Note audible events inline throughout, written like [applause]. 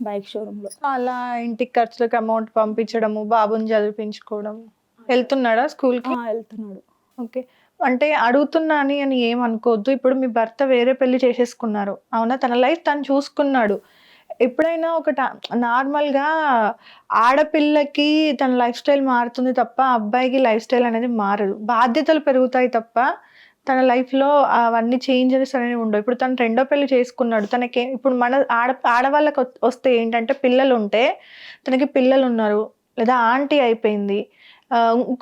Bike షోరూమ్లో అలా ఇంటికి ఖర్చులకు అమౌంట్ పంపించడము బాబుని చదివించుకోవడం. వెళ్తున్నాడా స్కూల్కి? వెళ్తున్నాడు. ఓకే. అంటే అడుగుతున్నా అని అని ఏం అనుకోవద్దు. ఇప్పుడు మీ భర్త వేరే పెళ్ళి చేసేసుకున్నారు. అవునా? తన లైఫ్ తను చూసుకున్నాడు. ఎప్పుడైనా ఒక నార్మల్గా ఆడపిల్లకి తన లైఫ్ స్టైల్ మారుతుంది తప్ప అబ్బాయికి లైఫ్ స్టైల్ అనేది మారదు. బాధ్యతలు పెరుగుతాయి తప్ప తన లైఫ్లో అవన్నీ చేంజెస్ అనేవి ఉండవు. ఇప్పుడు తను రెండో పెళ్ళి చేసుకున్నాడు. తనకి ఇప్పుడు మన ఆడ ఆడవాళ్ళకి వస్తే ఏంటంటే పిల్లలు ఉంటే తనకి పిల్లలు ఉన్నారు లేదా ఆంటీ అయిపోయింది.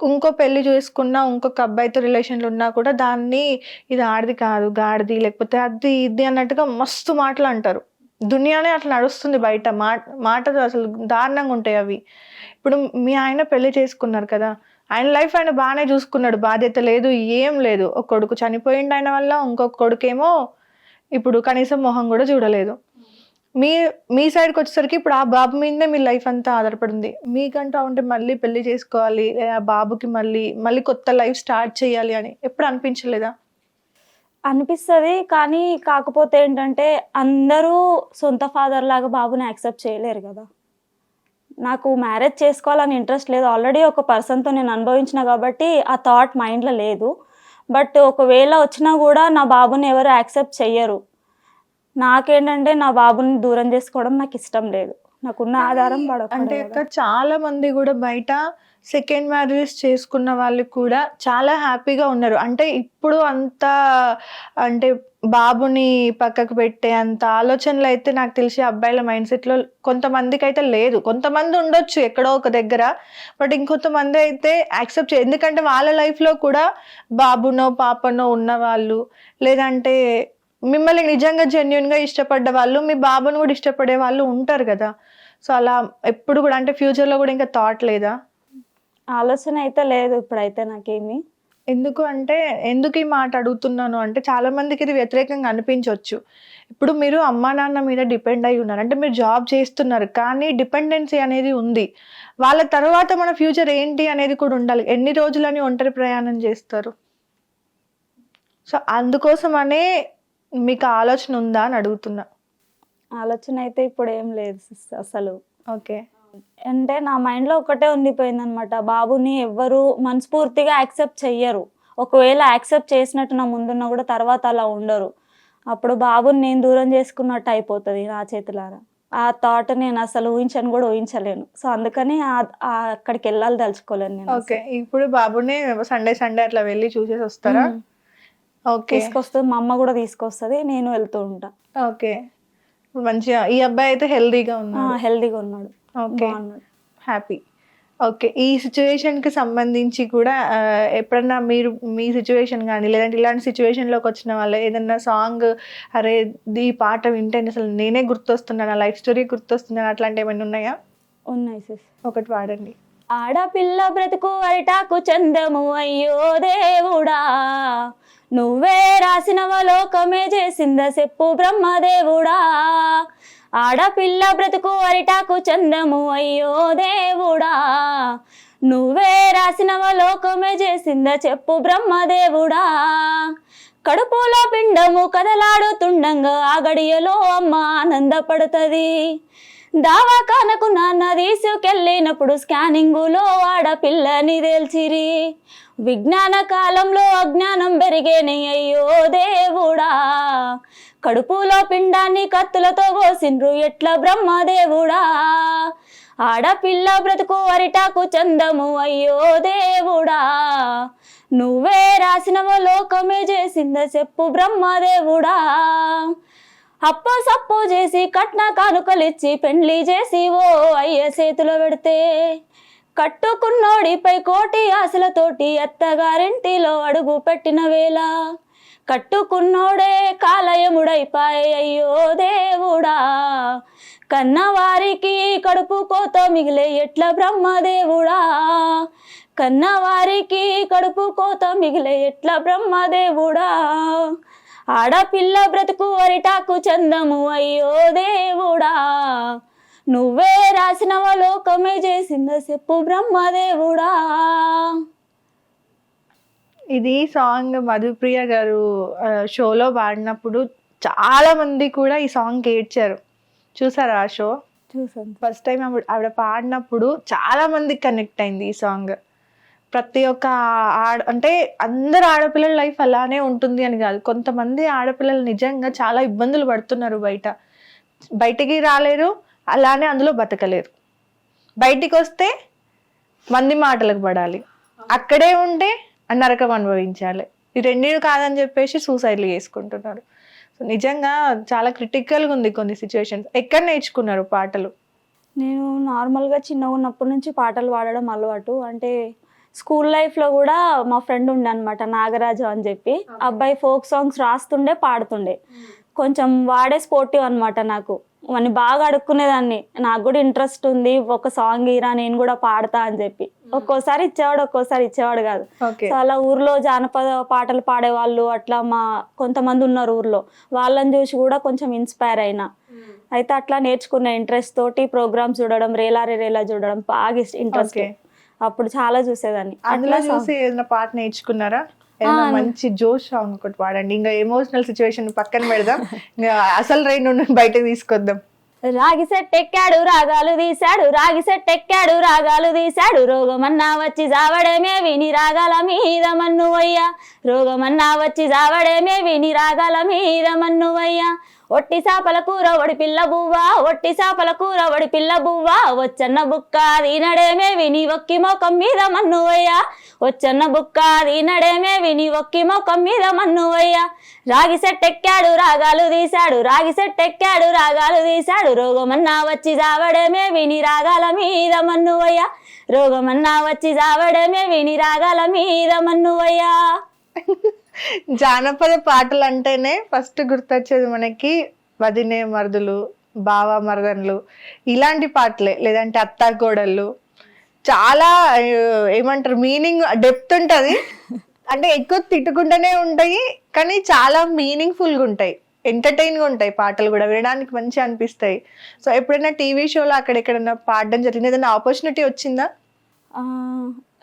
ఇంకో- పెళ్ళి చేసుకున్నా ఇంకొక అబ్బాయితో రిలేషన్లు ఉన్నా కూడా దాన్ని ఇది ఆడది కాదు గాడిది లేకపోతే అది ఇది అన్నట్టుగా మస్తు మాటలు అంటారు. దునియానే అట్లా నడుస్తుంది బయట. మాట మాటలు అసలు దారుణంగా ఉంటాయి అవి. ఇప్పుడు మీ ఆయన పెళ్ళి చేసుకున్నారు కదా. ఆయన లైఫ్ ఆయన బాగానే చూసుకున్నాడు. బాధ్యత లేదు ఏం లేదు. ఒక కొడుకు చనిపోయిండు ఆయన వల్ల ఇంకొక కొడుకేమో ఇప్పుడు కనీసం మొహం కూడా చూడలేదు. మీ మీ సైడ్కి వచ్చేసరికి ఇప్పుడు ఆ బాబు మీదే మీ లైఫ్ అంతా ఆధారపడింది. మీకంటూ ఉంటే మళ్ళీ పెళ్ళి చేసుకోవాలి ఆ బాబుకి మళ్ళీ మళ్ళీ కొత్త లైఫ్ స్టార్ట్ చేయాలి అని ఎప్పుడు అనిపించలేదా? అనిపిస్తుంది కానీ కాకపోతే ఏంటంటే అందరూ సొంత ఫాదర్ లాగా బాబుని యాక్సెప్ట్ చేయలేరు కదా. నాకు మ్యారేజ్ చేసుకోవాలని ఇంట్రెస్ట్ లేదు. ఆల్రెడీ ఒక పర్సన్తో నేను అనుభవించిన కాబట్టి ఆ థాట్ మైండ్లో లేదు. బట్ ఒకవేళ వచ్చినా కూడా నా బాబుని ఎవరు యాక్సెప్ట్ చెయ్యరు. నాకేంటంటే నా బాబుని దూరం చేసుకోవడం నాకు ఇష్టం లేదు. నాకున్న ఆధారం అంటే పడక అక్క చాలా మంది కూడా బయట సెకండ్ మ్యారేజ్ చేసుకున్న వాళ్ళు కూడా చాలా హ్యాపీగా ఉన్నారు. అంటే ఇప్పుడు అంత అంటే బాబుని పక్కకు పెట్టే అంత ఆలోచనలు అయితే నాకు తెలిసి అబ్బాయిల మైండ్ సెట్లో కొంతమందికి అయితే లేదు. కొంతమంది ఉండొచ్చు ఎక్కడో ఒక దగ్గర బట్ ఇంకొంతమంది అయితే యాక్సెప్ట్ చే ఎందుకంటే వాళ్ళ లైఫ్లో కూడా బాబునో పాపనో ఉన్న వాళ్ళు లేదంటే మిమ్మల్ని నిజంగా జెన్యున్గా ఇష్టపడ్డ వాళ్ళు మీ బాబుని కూడా ఇష్టపడే వాళ్ళు ఉంటారు కదా. సో అలా ఎప్పుడు కూడా అంటే ఫ్యూచర్లో కూడా ఇంకా థాట్ లేదా? ఆలోచన అయితే లేదు ఇప్పుడైతే నాకేమి. ఎందుకు అంటే ఎందుకు ఈ మాట అడుగుతున్నాను అంటే చాలా మందికి ఇది వ్యతిరేకంగా అనిపించవచ్చు ఇప్పుడు మీరు అమ్మా నాన్న మీద డిపెండ్ అయి ఉన్నారు. అంటే మీరు జాబ్ చేస్తున్నారు కానీ డిపెండెన్సీ అనేది ఉంది. వాళ్ళ తర్వాత మన ఫ్యూచర్ ఏంటి అనేది కూడా ఉండాలి. ఎన్ని రోజులని ఒంటరి ప్రయాణం చేస్తారు? సో అందుకోసమనే మీకు ఆలోచన ఉందా అని అడుగుతున్నా. ఆలోచన అయితే ఇప్పుడు ఏం లేదు అసలు. ఓకే. అంటే నా మైండ్లో ఒకటే ఉండిపోయింది అనమాట బాబుని ఎవ్వరు మనస్ఫూర్తిగా యాక్సెప్ట్ చెయ్యరు. ఒకవేళ యాక్సెప్ట్ చేసినట్టు నా ముందున్న కూడా తర్వాత అలా ఉండరు. అప్పుడు బాబుని నేను దూరం చేసుకున్నట్టు అయిపోతుంది నా చేతులారా. ఆ థాట్ నేను అసలు ఊహించను కూడా ఊహించలేను. సో అందుకని అక్కడికి వెళ్ళాలి తలుచుకోలేను నేను. ఓకే. ఇప్పుడు బాబుని సండే సండే అట్లా వెళ్ళి చూసేసి వస్తారా? తీసుకొస్తుంది మా అమ్మ కూడా తీసుకొస్తుంది నేను వెళ్తూ ఉంటా. ఓకే. మంచిగా ఈ అబ్బాయి అయితే హెల్దీగా ఉన్నాడు. హెల్దీగా ఉన్నాడు. ఓకే. హ్యాపీ. ఓకే. ఈ సిచ్యువేషన్కి సంబంధించి కూడా ఎప్పుడన్నా మీరు మీ సిచ్యువేషన్ కానీ లేదంటే ఇలాంటి సిచ్యువేషన్లోకి వచ్చిన వాళ్ళు ఏదన్నా సాంగ్ అరే ఈ పాట వింటే అసలు నేనే గుర్తొస్తున్నాను లైఫ్ స్టోరీ గుర్తొస్తున్నాను అట్లాంటి ఏమైనా ఉన్నాయా? ఉన్నాయి సిస్ ఒకటి పాడండి ఆడపిల్ల బ్రతుకు అరిటాకు చందము అయ్యో దేవుడా. నువ్వే రాసినవ లోకమే చేసింద చెప్పు బ్రహ్మదేవుడా ఆడపిల్ల బ్రతుకు అరిటాకు చందము అయ్యో దేవుడా. నువ్వే రాసినవ లోకమే చేసింద చెప్పు బ్రహ్మదేవుడా కడుపులో పిండము కదలాడుతుండంగా ఆ గడియలో అమ్మ ఆనందపడుతుంది. దావాఖానకు నాన్న తీసుకెళ్ళినప్పుడు స్కానింగులో ఆడపిల్లని తేల్చిరి. విజ్ఞాన కాలంలో అజ్ఞానం పెరిగేని అయ్యో దేవుడా. కడుపులో పిండాన్ని కత్తులతో కోసిండ్రు ఎట్ల బ్రహ్మదేవుడా ఆడపిల్ల బ్రతుకు అరిటాకు చందము అయ్యో దేవుడా. నువ్వే రాసినవ లోకమే చేసింద చెప్పు బ్రహ్మదేవుడా అప్పో సప్పో చేసి కట్న కానుకలిచ్చి పెండ్లి చేసి ఓ అయ్య చేతిలో పెడితే. కట్టుకున్నోడిపై కోటి ఆశలతోటి అత్తగారింటిలో అడుగు పెట్టిన వేళ. కట్టుకున్నోడే కాలయముడైపాయే అయ్యో దేవుడా. కన్నవారికి కడుపు కోత మిగిలే ఎట్ల బ్రహ్మదేవుడా కన్నవారికి కడుపు కోత మిగిలే ఎట్ల బ్రహ్మదేవుడా ఆడపిల్ల బ్రతుకు అరిటాకు చందము అయ్యో దేవుడా. నువ్వే రాసినవ లోకమే చేసింద చెప్పు బ్రహ్మదేవుడా. ఇది సాంగ్ మధుప్రియ గారు షోలో పాడినప్పుడు చాలా మంది కూడా ఈ సాంగ్ ఏడ్చారు. చూసారా ఆ షో? చూసాను. ఫస్ట్ టైం ఆవిడ పాడినప్పుడు చాలా మందికి కనెక్ట్ అయింది ఈ సాంగ్. ప్రతి ఒక్క ఆడ అంటే అందరు ఆడపిల్లల లైఫ్ అలానే ఉంటుంది అని కాదు. కొంతమంది ఆడపిల్లలు నిజంగా చాలా ఇబ్బందులు పడుతున్నారు బయట. బయటికి రాలేరు అలానే అందులో బతకలేరు. బయటికి వస్తే మంది మాటలకు పడాలి. అక్కడే ఉంటే నరకం అనుభవించాలి. ఈ రెండింటి కాదని చెప్పేసి సూసైడ్లు చేసుకుంటున్నారు. సో నిజంగా చాలా క్రిటికల్గా ఉంది కొన్ని సిచ్యువేషన్స్ ఎక్కడ నేర్చుకున్నారు పాటలు? నేను నార్మల్గా చిన్నగా ఉన్నప్పటి నుంచి పాటలు పాడడం అలవాటు. అంటే స్కూల్ లైఫ్లో కూడా మా ఫ్రెండ్ ఉండే అనమాట నాగరాజు అని చెప్పి. అబ్బాయి ఫోక్ సాంగ్స్ రాస్తుండే పాడుతుండే. కొంచెం వాడే స్పోర్టివ్ అనమాట నాకు. వాడిని బాగా అడుక్కునేదాన్ని. నాకు కూడా ఇంట్రెస్ట్ ఉంది ఒక సాంగ్ ఇరా నేను కూడా పాడతా అని చెప్పి. ఒక్కోసారి ఇచ్చేవాడు ఒక్కోసారి ఇచ్చేవాడు కాదు. సో అలా ఊర్లో జానపద పాటలు పాడేవాళ్ళు అట్లా మా కొంతమంది ఉన్నారు ఊర్లో. వాళ్ళని చూసి కూడా కొంచెం ఇన్స్పైర్ అయినా. అయితే అట్లా నేర్చుకున్న ఇంట్రెస్ట్ తోటి ప్రోగ్రామ్స్ చూడడం రేలారే రేలా చూడడం బాగా ఇంట్రెస్ట్. అప్పుడు చాలా చూసేదాన్ని. అందులో అట్లా చూసి ఏదైనా పాట నేర్చుకున్నారా. మంచి జోష్ సాంగ్ ఒకటి పాడండి. ఇంకా ఎమోషనల్ సిచ్యువేషన్ పక్కన పెడదాం. [laughs] ఇంకా అసలు రైన్ బయటకు తీసుకొద్దాం. రాగి సెట్ ఎక్కాడు రాగాలు తీశాడు. రాగి సెట్ ఎక్కాడు రాగాలు తీశాడు. రోగమన్నా వచ్చి జావడేమే విని రాగాల మీద మన్నువయ్యా రోగమన్నా వచ్చి జావడేమే విని రాగాల మీద మన్నువయ్యా ఒట్టి చేపల కూర వడి పిల్ల బువ్వ ఒట్టి చేపల కూర వడి పిల్ల బువ్వ. వచ్చన్న బుక్క దీనడేమే విని ఒక్కి మొఖం మీద మన్నువయ్యా వచ్చన్న బుక్క దీనడేమే విని ఒక్కి మొఖం మీద మన్నువయ్యా రాగి సెట్టెక్కాడు రాగాలు తీశాడు. రాగి సెట్టెక్కాడు రాగాలు తీశాడు. రోగమన్నా వచ్చి జావడమే విని రాగాల మీద మన్నువయ్యా రోగమన్నా వచ్చి జావడమే విని రాగాల మీద మన్నువయ్యా జానపద పాటలు అంటేనే ఫస్ట్ గుర్తొచ్చేది మనకి వదినే మరుదులు బావ మరదన్లు ఇలాంటి పాటలే. లేదంటే అత్త కోడళ్ళు. చాలా ఏమంటారు మీనింగ్ డెప్త్ ఉంటుంది. అంటే ఎక్కువ తిట్టుకుంటూనే ఉంటాయి కానీ చాలా మీనింగ్ఫుల్గా ఉంటాయి. ఎంటర్టైన్గా ఉంటాయి పాటలు కూడా వినడానికి మంచిగా అనిపిస్తాయి. సో ఎప్పుడైనా టీవీ షోలో అక్కడ ఎక్కడైనా పాడడం జరిగింది? ఏదైనా ఆపర్చునిటీ వచ్చిందా?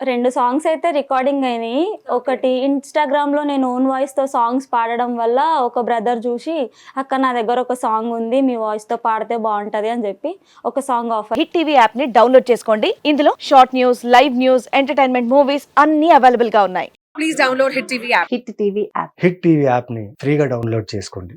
రెండు సాంగ్స్ అయితే రికార్డింగ్ అయినాయి. ఒకటి ఇన్స్టాగ్రామ్లో నేను ఓన్ వాయిస్తో సాంగ్స్ పాడడం వల్ల ఒక బ్రదర్ చూసి అక్క నా దగ్గర ఒక సాంగ్ ఉంది మీ వాయిస్తో పాడితే బాగుంటుంది అని చెప్పి ఒక సాంగ్ ఆఫర్ హిట్ టీవీ యాప్ని డౌన్లోడ్ చేసుకోండి. ఇందులో short news live news entertainment movies అన్ని అవైలబుల్గా ఉన్నాయి. Please download Hit TV app. Hit TV app hit TV యాప్ని ఫ్రీగా డౌన్లోడ్ చేసుకోండి.